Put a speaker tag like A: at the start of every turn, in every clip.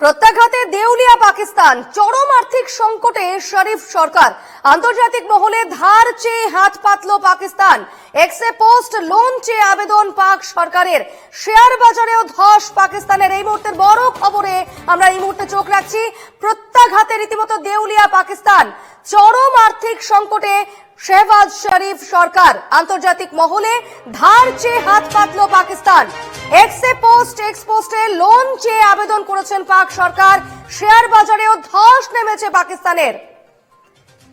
A: প্রত্যাঘাতে দেউলিয়া পাকিস্তান, চরম আর্থিক সংকটে শরীফ সরকার। আন্তর্জাতিক মহলে ধার চেয়ে হাত পাতল পাকিস্তান। এক্সে পোস্ট লোন চেয়ে আবেদন পাক সরকারের। শেয়ার বাজারেও ধস পাকিস্তানের। এই মুহূর্তের বড় খবরে আমরা এই মুহূর্তে চোখ রাখছি। প্রত্যাঘাতে রীতিমতো দেউলিয়া পাকিস্তান। চরম আর্থিক সংকটে শেহবাজ শরীফ সরকার আন্তর্জাতিক মহলে ধার চেয়ে হাত পাতল পাকিস্তান। এক্সে পোস্ট এক্স পোস্টে লোন চেয়ে আবেদন করেছেন পাক সরকার। শেয়ার বাজারেও ধস নেমেছে পাকিস্তানের।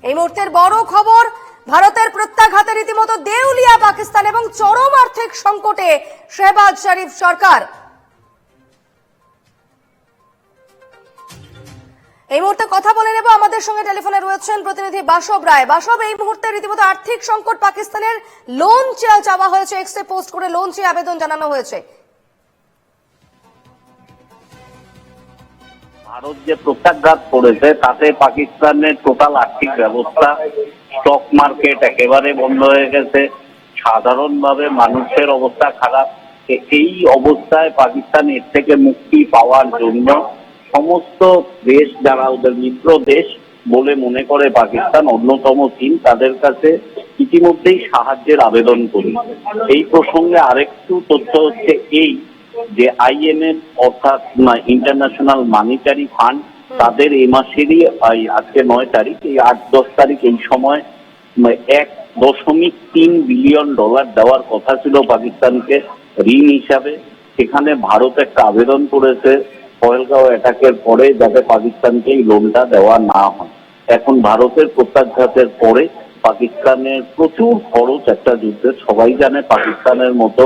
A: এই মুহূর্তের বড় খবর, ভারতের প্রত্যাঘাতে রীতিমতো দেউলিয়া পাকিস্তান এবং চরম আর্থিক সংকটে শেহবাজ শরীফ সরকার। এই মুহূর্তে কথা বলে নেব আমাদের সঙ্গে টেলিফোনে রয়েছেন প্রতিনিধি বাসব রায়। বাসব, এই মুহূর্তে রীতিমতো আর্থিক সংকট পাকিস্তানের লোন চাওয়া হয়েছে এক্সে পোস্ট করে লোন চেয়ে আবেদন জানানো হয়েছে।
B: ভারত যে প্রত্যাঘাত করেছে, তাতে পাকিস্তানের টোটাল আর্থিক ব্যবস্থা স্টক মার্কেট একেবারে বন্ধ হয়ে গেছে। সাধারণভাবে মানুষের অবস্থা খারাপ। এই অবস্থায় পাকিস্তান এর থেকে মুক্তি পাওয়ার জন্য সমস্ত দেশ যারা ওদের মিত্র দেশ বলে মনে করে পাকিস্তান অন্যতম চীন তাদের কাছে ইতিমধ্যেই সাহায্যের আবেদন করি। এই প্রসঙ্গে আরেকটু তথ্য হচ্ছে এই যে আইএমএফ অর্থাৎ ইন্টারন্যাশনাল মানিটারি ফান্ড তাদের এই মাসেরই আজকে নয় তারিখ, এই আট দশ তারিখ এই সময় এক দশমিক তিন বিলিয়ন ডলার দেওয়ার কথা ছিল পাকিস্তানকে ঋণ হিসাবে। সেখানে ভারত একটা আবেদন করেছে পয়েলগাঁও অ্যাটাকের পরে যাতে পাকিস্তানকে এই লোনটা দেওয়া না হয়। এখন ভারতের প্রত্যাঘাতের পরে পাকিস্তানের প্রচুর খরচ একটা যুদ্ধের সবাই জানে পাকিস্তানের মতো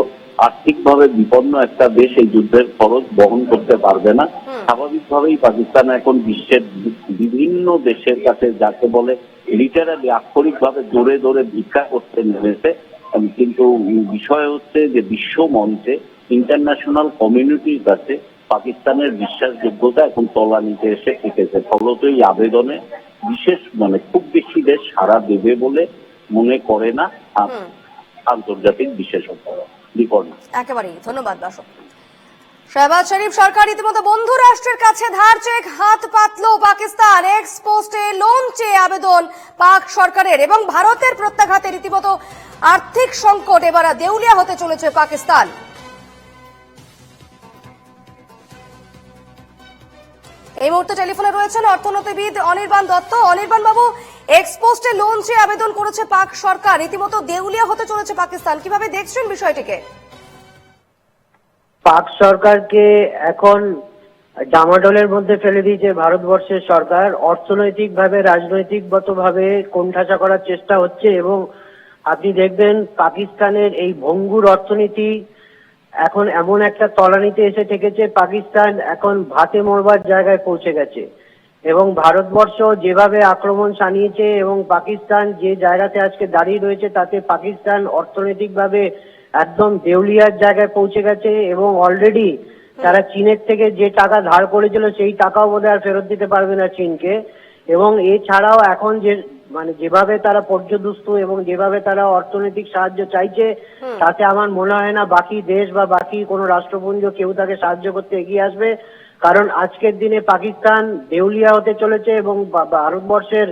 B: আর্থিকভাবে বিপন্ন একটা দেশ এই যুদ্ধের খরচ বহন করতে পারবে না। স্বাভাবিকভাবেই পাকিস্তান এখন বিশ্বের বিভিন্ন দেশের কাছে যাকে বলে লিটারালি আক্ষরিকভাবে দৌড়ে দৌড়ে ভিক্ষা করতে নেমেছে। কিন্তু বিষয় হচ্ছে যে বিশ্ব মঞ্চে ইন্টারন্যাশনাল কমিউনিটির কাছে পাকিস্তানের বিশ্বাসযোগ্যতা এখন তলানিতে এসে ঠেকেছে ফলত এই আবেদনে বিশেষ মানে খুব বেশি দেশ সাড়া দেবে বলে মনে করে না আন্তর্জাতিক বিশেষজ্ঞরা। বিপন্ন
A: একেবারেই। ধন্যবাদ বাসব শাহবাজ শরীফ সরকার ইতিমধ্যে বন্ধু রাষ্ট্রের কাছে ধার চেক হাত পাতলো পাকিস্তান। এক্স পোস্টে লোন চেয়ে আবেদন পাক সরকারের এবং ভারতের প্রত্যাঘাতের রীতিমতো আর্থিক সংকট এবার দেউলিয়া হতে চলেছে পাকিস্তান। এই মুহূর্তে টেলিফোনে রয়েছেন অর্থনীতিবিদ অনির্বাণ দত্ত। অনির্বাণ বাবু এক্সপোস্টে লোন চেয়ে আবেদন করেছে পাক সরকার, রীতিমতো দেউলিয়া হতে চলেছে পাকিস্তান। কীভাবে দেখছেন বিষয়টিকে?
C: পাক সরকারকে এখন ডামাডোলের মধ্যে ফেলে দিয়েছে ভারতবর্ষের সরকার। অর্থনৈতিকভাবে, রাজনৈতিকগতভাবে কোণঠাসা করার চেষ্টা হচ্ছে এবং আপনি দেখবেন পাকিস্তানের এই ভঙ্গুর অর্থনীতি এখন এমন একটা তলানিতে এসে ঠেকেছে পাকিস্তান এখন ভাতে মরবার জায়গায় পৌঁছে গেছে। এবং ভারতবর্ষ যেভাবে আক্রমণ সানিয়েছে এবং পাকিস্তান যে জায়গাতে আজকে দাঁড়িয়ে রয়েছে, তাতে পাকিস্তান অর্থনৈতিকভাবে একদম দেউলিয়ার জায়গায় পৌঁছে গেছে এবং অলরেডি তারা চীনের থেকে যে টাকা ধার করেছিল, সেই টাকাও বোধহয় আর ফেরত দিতে পারবে না চীনকে। এবং এছাড়াও এখন যে মানে যেভাবে তারা পর্যদুস্ত এবং যেভাবে তারা অর্থনৈতিক সাহায্য চাইছে তাতে আমার মনে হয় না বাকি দেশ বা বাকি কোনো রাষ্ট্রপুঞ্জ কেউ তাকে সাহায্য করতে এগিয়ে আসবে। কারণ আজকের দিনে পাকিস্তান দেউলিয়া হতে চলেছে এবং ভারতবর্ষের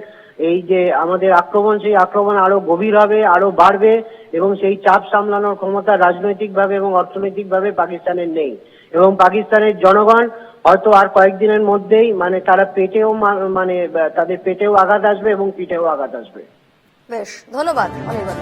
C: এই যে আমাদের আক্রমণ সেই আক্রমণ আরও গভীর হবে আরও বাড়বে এবং সেই চাপ সামলানোর ক্ষমতা রাজনৈতিকভাবে এবং অর্থনৈতিকভাবে পাকিস্তানের নেই। এবং পাকিস্তানের জনগণ হয়তো আর কয়েকদিনের মধ্যেই মানে তারা পেটেও মানে তাদের পেটেও আঘাত আসবে এবং পিঠেও আঘাত আসবে।
A: বেশ, ধন্যবাদ অনির্বাণ